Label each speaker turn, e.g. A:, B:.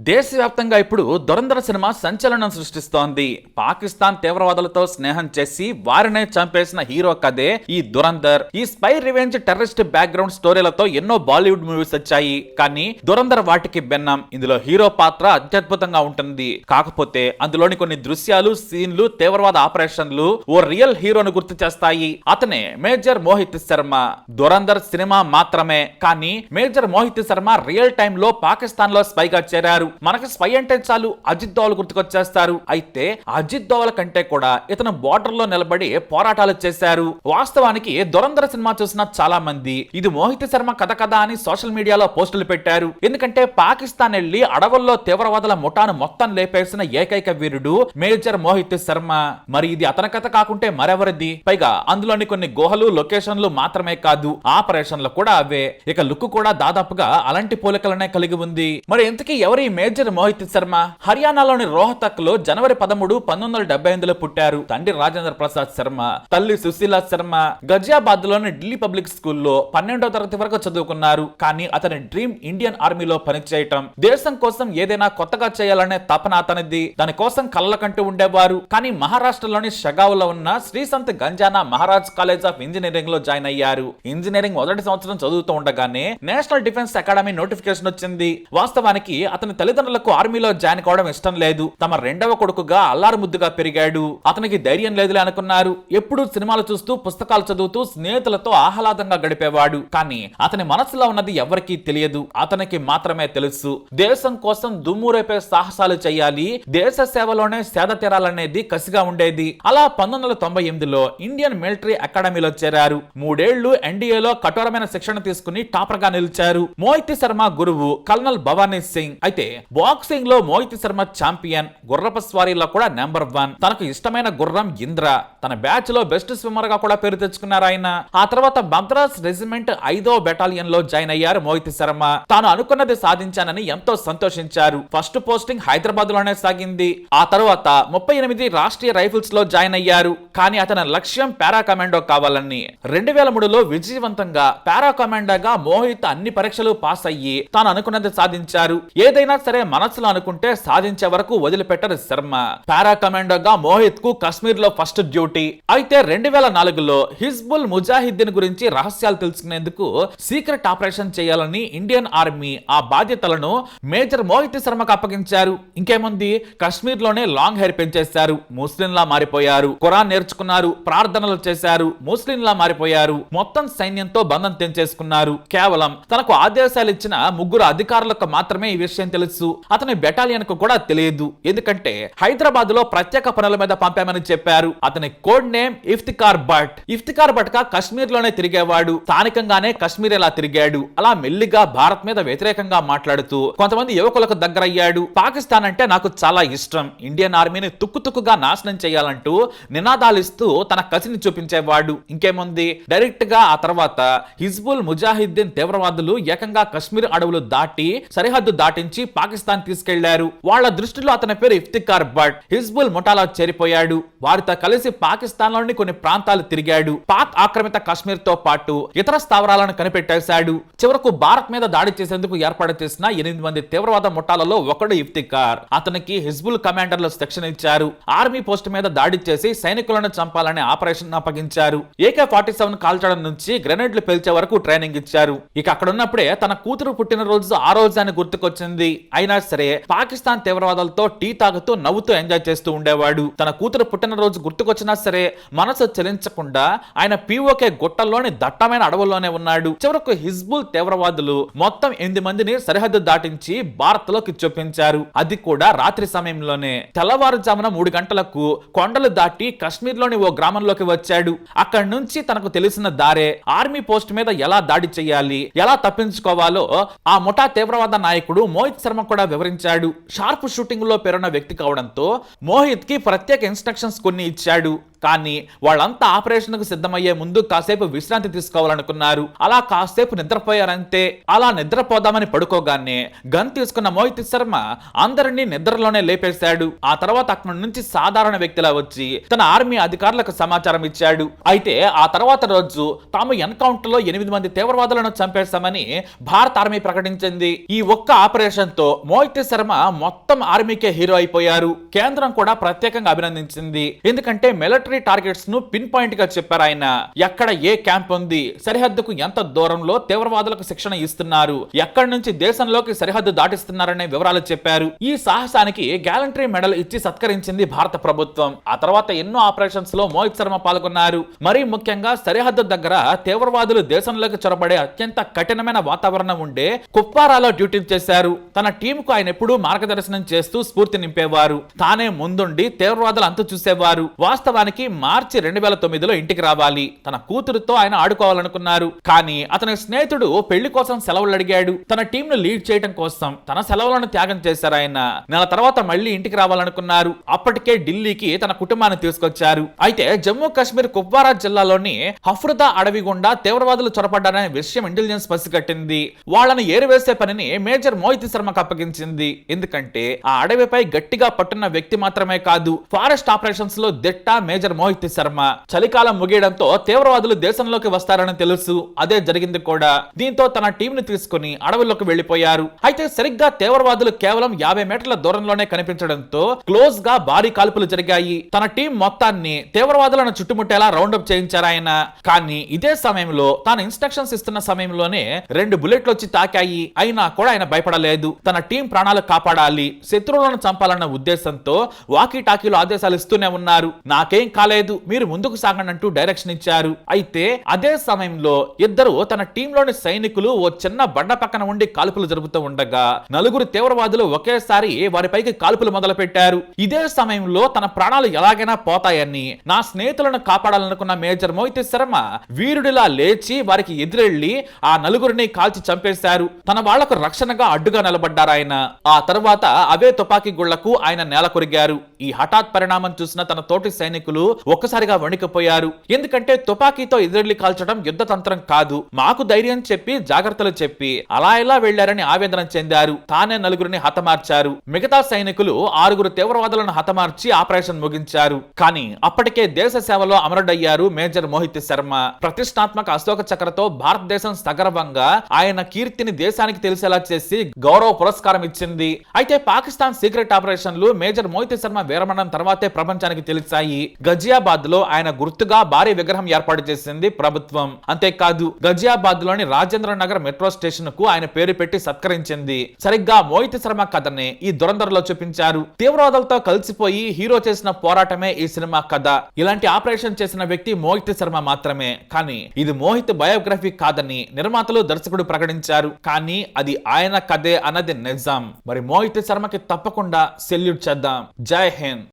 A: దేశవ్యాప్తంగా ఇప్పుడు దురంధర సినిమా సంచలనం సృష్టిస్తోంది. పాకిస్తాన్ తీవ్రవాదులతో స్నేహం చేసి వారినే చంపేసిన హీరో కథే ఈ దురంధర్. ఈ స్పై రివెంజ్ టెర్రరిస్ట్ బ్యాక్గ్రౌండ్ స్టోరీలతో ఎన్నో బాలీవుడ్ మూవీస్ వచ్చాయి. కానీ దురంధర్ వాటికి భిన్నం. ఇందులో హీరో పాత్ర అత్యద్భుతంగా ఉంటుంది. కాకపోతే అందులోని కొన్ని దృశ్యాలు సీన్లు తీవ్రవాద ఆపరేషన్లు ఓ రియల్ హీరోను గుర్తు చేస్తాయి. అతనే మేజర్ మోహిత్ శర్మ. దురంధర్ సినిమా మాత్రమే. కానీ మేజర్ మోహిత్ శర్మ రియల్ టైమ్లో పాకిస్తాన్లో స్పైగా చేరారు. మనకి స్పై అంటే చాలు అజిత్ దోవల్ గుర్తుకొచ్చేస్తారు. అయితే అజిత్ దోవల్ కంటే కూడా ఇతను బోర్డర్లో నిలబడి పోరాటాలు చేశారు. వాస్తవానికి దురంధర సినిమా చూసిన చాలా మంది ఇది మోహిత శర్మ కథ కదా అని సోషల్ మీడియాలో పోస్టులు పెట్టారు. ఎందుకంటే పాకిస్తాన్ వెళ్ళి అడవుల్లో తీవ్రవాదుల ముఠాను మొత్తం లేపేసిన ఏకైక వీరుడు మేజర్ మోహిత్ శర్మ. మరి ఇది అతని కథ కాకుంటే మరెవరిది? పైగా అందులోని కొన్ని గుహలు లొకేషన్లు మాత్రమే కాదు ఆపరేషన్లు కూడా అవే. ఇక లుక్ కూడా దాదాపుగా అలాంటి పోలికలనే కలిగి ఉంది. మరి ఇంతకీ ఎవరి మేజర్ మోహిత్ శర్మ హర్యానాలోని రోహతక్లో జనవరి పదమూడు పంతొమ్మిది వందల డెబ్బై ఎనిమిదిలో పుట్టారు. తండ్రి రాజేంద్ర ప్రసాద్ శర్మ తల్లి సుశీల శర్మ గజియాబాద్లోని ఢిల్లీ పబ్లిక్ స్కూల్లో పన్నెండో తరగతి వరకు చదువుకున్నారు. కానీ అతని డ్రీమ్ ఇండియన్ ఆర్మీలో పనిచేయటం దేశం కోసం ఏదైనా కొత్తగా చేయాలనే తపన అతనిది. దానికోసం కళ్ళకంటూ ఉండేవారు. కానీ మహారాష్ట్రలోని షగావులో ఉన్న శ్రీసంత్ గంజానా మహారాజ్ కాలేజ్ ఆఫ్ ఇంజనీరింగ్లో జాయిన్ అయ్యారు. ఇంజనీరింగ్ మొదటి సంవత్సరం చదువుతూ ఉండగానే నేషనల్ డిఫెన్స్ అకాడమీ నోటిఫికేషన్ వచ్చింది. వాస్తవానికి అతని తల్లిదండ్రులకు ఆర్మీలో జాయిన్ కావడం ఇష్టం లేదు. తమ రెండవ కొడుకుగా అల్లారు ముద్దుగా పెరిగాడు. అతనికి ధైర్యం లేదులే అనుకున్నారు. ఎప్పుడు సినిమాలు చూస్తూ పుస్తకాలు చదువుతూ స్నేహితులతో ఆహ్లాదంగా గడిపేవాడు. కానీ అతని మనసులో ఉన్నది ఎవరికీ తెలియదు. అతనికి మాత్రమే తెలుసు. దేశం కోసం దుమ్మురేపే సాహసాలు చేయాలి. దేశ సేవలోనే సేద తీరాలనేది కసిగా ఉండేది. అలా పంతొమ్మిది వందల తొంభై ఎనిమిదిలో ఇండియన్ మిలిటరీ అకాడమీలో చేరారు. మూడేళ్ళు ఎన్డీఏలో కఠోరమైన శిక్షణ తీసుకుని టాపర్గా నిలిచారు. మోహిత్ శర్మ గురువు కల్నల్ భవానీ సింగ్. అయితే బాక్సింగ్లో మోహిత్ శర్మ ఛాంపియన్ గుర్రపు స్వారీలో కూడా నెంబర్ వన్. తనకు ఇష్టమైన గుర్రం ఇంద్ర. తన బ్యాచ్లో బెస్ట్ స్విమ్మర్గా కూడా పేరు తెచ్చుకున్నారు ఆయన. ఆ తర్వాత మద్రాస్ రెజిమెంట్ ఐదో బెటాలియన్లో జాయిన్ అయ్యారు మోహిత్ శర్మ. తాను అనుకున్నది సాధించానని ఎంతో సంతోషించారు. ఫస్ట్ పోస్టింగ్ హైదరాబాద్లోనే సాగింది. ఆ తర్వాత ముప్పై ఎనిమిది రాష్ట్రీయ రైఫిల్స్లో జాయిన్ అయ్యారు. కానీ అతని లక్ష్యం పారా కమాండో కావాలని. రెండు వేల మూడులో విజయవంతంగా పారా కమాండోగా మోహిత్ అన్ని పరీక్షలు పాస్ అయ్యి తాను అనుకున్నది సాధించారు. ఏదైనా సరే మనసులో అనుకుంటే సాధించే వరకు వదిలిపెట్టరు శర్మ. పారా కమాండర్గా మోహిత్కు కశ్మీర్లో ఫస్ట్ డ్యూటీ. అయితే రెండు వేల నాలుగులో హిజ్బుల్ ముజాహిద్దీన్ గురించి రహస్యాలు తెలుసుకునేందుకు సీక్రెట్ ఆపరేషన్ చేయాలని ఇండియన్ ఆర్మీ ఆ బాధ్యతలను మేజర్ మోహిత్ శర్మకు అప్పగించారు. ఇంకేముంది? కశ్మీర్లోనే లాంగ్ హెయిర్ పెంచేశారు. ముస్లింలా మారిపోయారు. ఖురాన్ నేర్చుకున్నారు. ప్రార్థనలు చేశారు. ముస్లింలా మారిపోయారు. మొత్తం సైన్యంతో బంధం తెంచేసుకున్నారు. కేవలం తనకు ఆదేశాలు ఇచ్చిన ముగ్గురు అధికారులకు మాత్రమే ఈ విషయం తెలుసు. అతని బెటాలియన్కు కూడా తెలియదు. ఎందుకంటే హైదరాబాద్లో ప్రత్యేక పనుల మీద పంపామని చెప్పారు. అతని కోడ్ నేమ్ ఇఫ్తికార్ భట్. ఇఫ్తికార్ భట్గా కశ్మీర్లోనే తిరిగేవాడు. స్థానికంగానే కశ్మీర్ ఎలా తిరిగాడు? అలా మెల్లిగా భారత్ మీద వ్యతిరేకంగా మాట్లాడుతూ కొంతమంది యువకులకు దగ్గరయ్యాడు. పాకిస్తాన్ అంటే నాకు చాలా ఇష్టం. ఇండియన్ ఆర్మీని తుక్కుతుక్కుగా నాశనం చేయాలంటూ నినాదాలిస్తూ తన కసిని చూపించేవాడు. ఇంకేముంది? డైరెక్ట్గా ఆ తర్వాత హిజ్బుల్ ముజాహిద్దీన్ తీవ్రవాదులు ఏకంగా కశ్మీర్ అడవులు దాటి సరిహద్దు దాటించి పాకిస్తాన్ తీసుకెళ్ళారు. వాళ్ళ దృష్టిలో అతని పేరు ఇఫ్తికార్ భట్. హిజ్బుల్ ముఠాలో చేరిపోయాడు. వారితో కలిసి పాకిస్తాన్లోని కొన్ని ప్రాంతాలు తిరిగాడు. పాక్ ఆక్రమిత కశ్మీర్తో పాటు ఇతర స్థావరాలను కనిపెట్టేశాడు. చివరకు భారత్ మీద దాడి చేసేందుకు ఏర్పాటు చేసిన ఎనిమిది మంది తీవ్రవాద ముఠాలలో ఒకడు ఇఫ్తికార్. అతనికి హిజ్బుల్ కమాండర్లు శిక్షణ ఇచ్చారు. ఆర్మీ పోస్ట్ మీద దాడి చేసి సైనికులను చంపాలనే ఆపరేషన్ అప్పగించారు. ఏకే ఫార్టీ సెవెన్ కాల్చడం నుంచి గ్రెనేడ్లు పేల్చే వరకు ట్రైనింగ్ ఇచ్చారు. ఇక అక్కడ ఉన్నప్పుడే తన కూతురు పుట్టినరోజు ఆ రోజు అని గుర్తుకొచ్చింది. అయినా సరే పాకిస్తాన్ తీవ్రవాదులతో టీ తాగుతూ నవ్వుతూ ఎంజాయ్ చేస్తూ ఉండేవాడు. తన కూతురు పుట్టినరోజు గుర్తుకొచ్చినా సరే మనసు చలించకుండా ఆయన పీఓకే గుట్టల్లోని దట్టమైన అడవుల్లోనే ఉన్నాడు. చివరకు హిజ్బుల్ తీవ్రవాదులు మొత్తం ఎనిమిది మందిని సరిహద్దు దాటించి భారత్లోకి చొప్పించారు అది కూడా రాత్రి సమయంలోనే. తెల్లవారుజామున మూడు గంటలకు కొండలు దాటి కాశ్మీర్లోని ఓ గ్రామంలోకి వచ్చాడు. అక్కడి నుంచి తనకు తెలిసిన దారే ఆర్మీ పోస్ట్ మీద ఎలా దాడి చేయాలి ఎలా తప్పించుకోవాలో ఆ ముఠా తీవ్రవాద నాయకుడు మోహిత్ శర్మ కూడా వివరించాడు. షార్ప్ షూటింగ్లో పేరున్న వ్యక్తి కావడంతో మోహిత్కి ప్రత్యేక ఇన్స్ట్రక్షన్స్ కొన్ని ఇచ్చాడు. కానీ వాళ్ళంతా ఆపరేషన్కు సిద్ధమయ్యే ముందు కాసేపు విశ్రాంతి తీసుకోవాలనుకున్నారు. అలా కాసేపు నిద్రపోయారంతే. అలా నిద్రపోదామని పడుకోగానే గన్ తీసుకున్న మోహిత్ శర్మ అందరినీ నిద్రలోనే లేపేశాడు. ఆ తర్వాత అక్కడి నుంచి సాధారణ వ్యక్తిలా వచ్చి తన ఆర్మీ అధికారులకు సమాచారం ఇచ్చాడు. అయితే ఆ తర్వాత రోజు తాము ఎన్కౌంటర్లో ఎనిమిది మంది తీవ్రవాదులను చంపేశామని భారత ఆర్మీ ప్రకటించింది. ఈ ఒక్క ఆపరేషన్తో మోహిత్ శర్మ మొత్తం ఆర్మీకే హీరో అయిపోయారు. కేంద్రం కూడా ప్రత్యేకంగా అభినందించింది. ఎందుకంటే మిలిటరీ టార్గెట్స్ను పిన్ పాయింట్గా చెప్పారు ఆయన. ఎక్కడ ఏ క్యాంప్ ఉంది? సరిహద్దుకు ఎంత దూరంలో తీవ్రవాదులకు శిక్షణ ఇస్తున్నారు? ఎక్కడి నుంచి దేశంలోకి సరిహద్దు దాటిస్తున్నారనే వివరాలు చెప్పారు. ఈ సాహసానికి గ్యాలంటరీ మెడల్ ఇచ్చి సత్కరించింది భారత ప్రభుత్వం. ఆ తర్వాత ఎన్నో ఆపరేషన్స్లో మోహిత్ శర్మ పాల్గొన్నారు. మరీ ముఖ్యంగా సరిహద్దు దగ్గర తీవ్రవాదులు దేశంలోకి చొరబడే అత్యంత కఠినమైన వాతావరణం ఉండే కుప్వారాలో డ్యూటీ చేశారు. తన టీం కు ఆయన ఎప్పుడూ మార్గదర్శనం చేస్తూ స్ఫూర్తి నింపేవారు. తానే ముందుండి తీవ్రవాదులు అంతు చూసేవారు. వాస్తవానికి మార్చి రెండు వేల తొమ్మిదిలో ఇంటికి రావాలి. తన కూతురుతో ఆయన ఆడుకోవాలనుకున్నారు. కానీ అతని స్నేహితుడు పెళ్ళి కోసం సెలవులు అడిగాడు. తన టీం ను లీడ్ చేయడం కోసం తన సెలవులను త్యాగం చేశారు ఆయన. నెల తర్వాత మళ్ళీ ఇంటికి రావాలనుకున్నారు. అప్పటికే ఢిల్లీకి తన కుటుంబాన్ని తీసుకొచ్చారు. అయితే జమ్మూ కాశ్మీర్ కుప్వారా జిల్లాలోని హఫ్రుదా అడవి గుండా తీవ్రవాదులు చొరపడ్డారనే విషయం ఇంటెలిజెన్స్ పసిగట్టింది వాళ్ళని ఏరువేసే పనిని మేజర్ మోహిత్ శర్మకు అప్పగించింది. ఎందుకంటే ఆ అడవిపై గట్టిగా పట్టున్న వ్యక్తి మాత్రమే కాదు ఫారెస్ట్ ఆపరేషన్స్లో దిట్ట మేజర్ మోహిత్ శర్మ. చలికాలం ముగియడంతో తీవ్రవాదులు దేశంలోకి వస్తారని తెలుసు. అదే జరిగింది కూడా. దీంతో తన టీం ని తీసుకుని అడవుల్లోకి వెళ్ళిపోయారు అయితే సరిగ్గా తీవ్రవాదులు కేవలం యాభై మీటర్ల దూరంలోనే కనిపించడంతో క్లోజ్గా భారీ కాల్పులు జరిగాయి. తన టీం మొత్తాన్ని తీవ్రవాదులను చుట్టుముట్టేలా రౌండప్ చేయించారు ఆయన. కానీ ఇదే సమయంలో తాను ఇన్స్ట్రక్షన్స్ ఇస్తున్న సమయంలోనే రెండు బుల్లెట్లు వచ్చి తాకాయి. అయినా కూడా ఆయన భయపడలేదు. తన టీం ప్రాణాలు కాపాడాలి. శత్రువులను చంపాలన్న ఉద్దేశంతో వాకీ టాకీలు ఆదేశాలు ఇస్తూనే ఉన్నారు. నాకేం కాలేదు. మీరు ముందుకు సాగండి అంటూ డైరెక్షన్ ఇచ్చారు. అయితే అదే సమయంలో ఇద్దరు తన టీంలోని సైనికులు ఓ చిన్న బండ పక్కన ఉండి కాల్పులు జరుపుతూ ఉండగా నలుగురు తీవ్రవాదులు ఒకేసారి వారిపైకి కాల్పులు మొదలు పెట్టారు ఇదే సమయంలో తన ప్రాణాలు ఎలాగైనా పోతాయని నా స్నేహితులను కాపాడాలనుకున్న మేజర్ మోహిత్ శర్మ వీరుడిలా లేచి వారికి ఎదురెళ్ళి ఆ నలుగురిని కాల్చి చంపేశారు. తన వాళ్ళకు రక్షణగా అడ్డుగా నిలబడ్డారు ఆయన. ఆ తర్వాత అవే తుపాకీ గుళ్ళకు ఆయన నేల కొరిగారు. ఈ హఠాత్ పరిణామం చూసిన తన తోటి సైనికులు ఒక్కసారిగా వణికిపోయారు. ఎందుకంటే తుపాకీతో ఎదురెళ్ళి కాల్చడం యుద్ధ తంత్రం కాదు. మాకు ధైర్యం చెప్పి జాగ్రత్తలు చెప్పి అలా ఇలా వెళ్ళారని ఆవేదన చెందారు. తానే నలుగురిని హతమార్చారు. మిగతా సైనికులు ఆరుగురు తీవ్రవాదులను హతమార్చి ఆపరేషన్ ముగించారు. కానీ అప్పటికే దేశ సేవలో అమరుడయ్యారు మేజర్ మోహిత్ శర్మ. ప్రతిష్టాత్మక అశోక చక్రతో భారతదేశం సగర్వంగా ఆయన కీర్తిని దేశానికి తెలిసేలా చేసి గౌరవ పురస్కారం ఇచ్చింది. అయితే పాకిస్తాన్ సీక్రెట్ ఆపరేషన్లు మేజర్ మోహిత్ శర్మ వీరమరణం తర్వాతే ప్రపంచానికి తెలిసాయి. గజియాబాద్లో ఆయన గుర్తుగా భారీ విగ్రహం ఏర్పాటు చేసింది ప్రభుత్వం. అంతేకాదు గజియాబాద్లోని రాజేంద్ర నగర్ మెట్రో స్టేషన్కు ఆయన పేరు పెట్టి సత్కరించింది. సరిగ్గా మోహిత్ శర్మ కథని ఈ దురందరలో చూపించారు. తీవ్రవాదులతో కలిసిపోయి హీరో చేసిన పోరాటమే ఈ సినిమా కథ. ఇలాంటి ఆపరేషన్ చేసిన వ్యక్తి మోహిత్ శర్మ మాత్రమే. కానీ ఇది మోహిత్ బయోగ్రఫీ కాదని నిర్మాతలు దర్శకుడు ప్రకటించారు. కానీ అది ఆయన కథే అన్నది నిజాం. మరి మోహిత్ శర్మకి తప్పకుండా సెల్యూట్ చేద్దాం. జై హింద్.